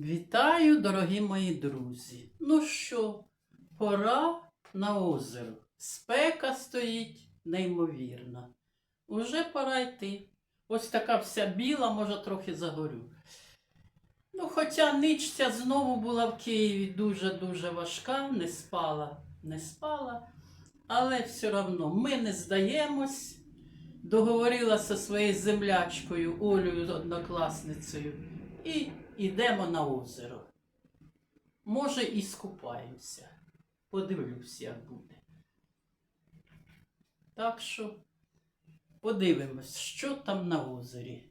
Вітаю, дорогі мої друзі. Ну що, пора на озеро. Спека стоїть неймовірна. Уже пора йти. Ось така вся біла, може, трохи загорю. Ну, хоча ничця знову була в Києві дуже-дуже важка, не спала, не спала. Але все одно ми не здаємось. Договорилася зі своєю землячкою Олею однокласницею і йдемо на озеро. Може, і скупаємося. Подивлюсь, як буде. Так що подивимось, що там на озері.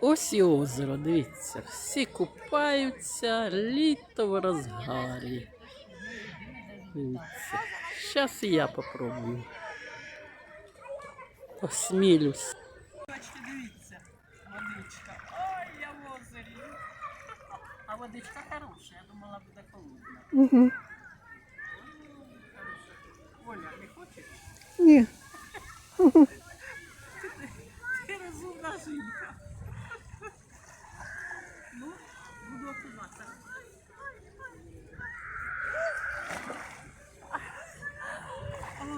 ось і озеро, дивіться, всі купаються, літо в розгарі. Дивіться. Зараз і я попробую. Осмілюсь. Водичка. Ой, я в озері. А водичка хороша, я думала, буде холодна. Угу. Оля, не хочеш? Ні. Ти розумна жінка. Ну, буду окунатися.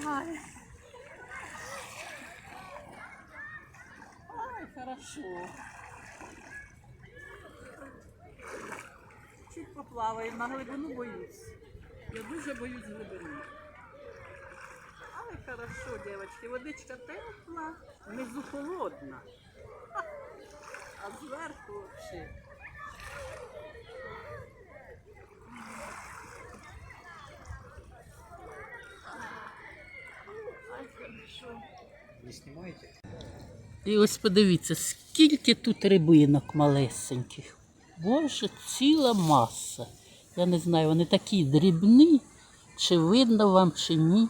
Ай. Ай, хорошо. Чуть поплаваю, на глибину боюсь. Я дуже боюсь глибини. Ай, хорошо, девочки, водичка тепла, внизу холодна. А зверху взагалі. Ай, хорошо. Не снимаете? І ось подивіться, скільки тут рибинок малесеньких. Боже, ціла маса. Я не знаю, вони такі дрібні, чи видно вам, чи ні.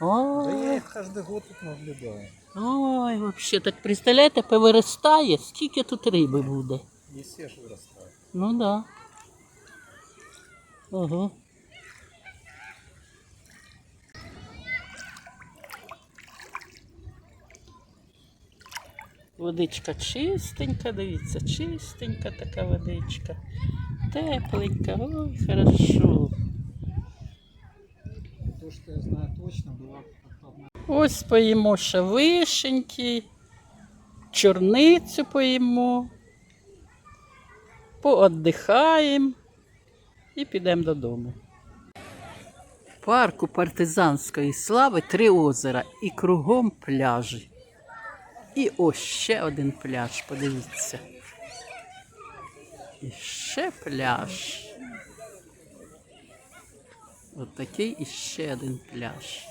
Да Ой, я их каждый год тут наблюдаю. ой, вообще, так представляєте, повиростає, скільки тут риби буде. Не все ж вырастают. Ну да. Ого. Водичка чистенька, дивіться, чистенька така водичка. Тепленька, ой, хорошо. Ось поїмо ще вишеньки, чорницю поїмо, поотдихаємо і підемо додому. В парку партизанської слави три озера і кругом пляжі. І ось ще один пляж, подивіться. І ще пляж. От такий ще один пляж.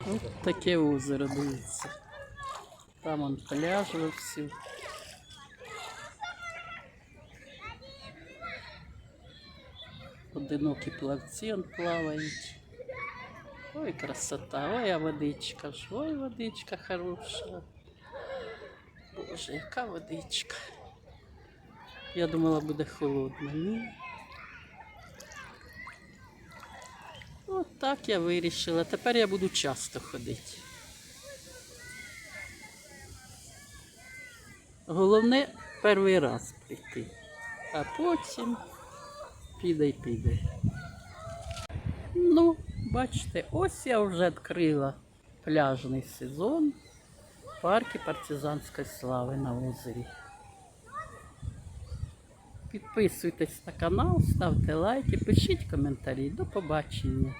Ось таке озеро, дивіться. Там он пляж вовсю. Одинокі плавці он плавають. Ой, красота, ой, а водичка ж, ой, водичка хороша. Боже, яка водичка. Я думала, буде холодна. Ні. От так я вирішила. Тепер я буду часто ходити. Головне перший раз прийти, а потім піде й піде. Ну, бачите, ось я вже відкрила пляжний сезон в парку партизанської слави на озері. Підписуйтесь на канал, ставте лайки, пишіть коментарі. До побачення.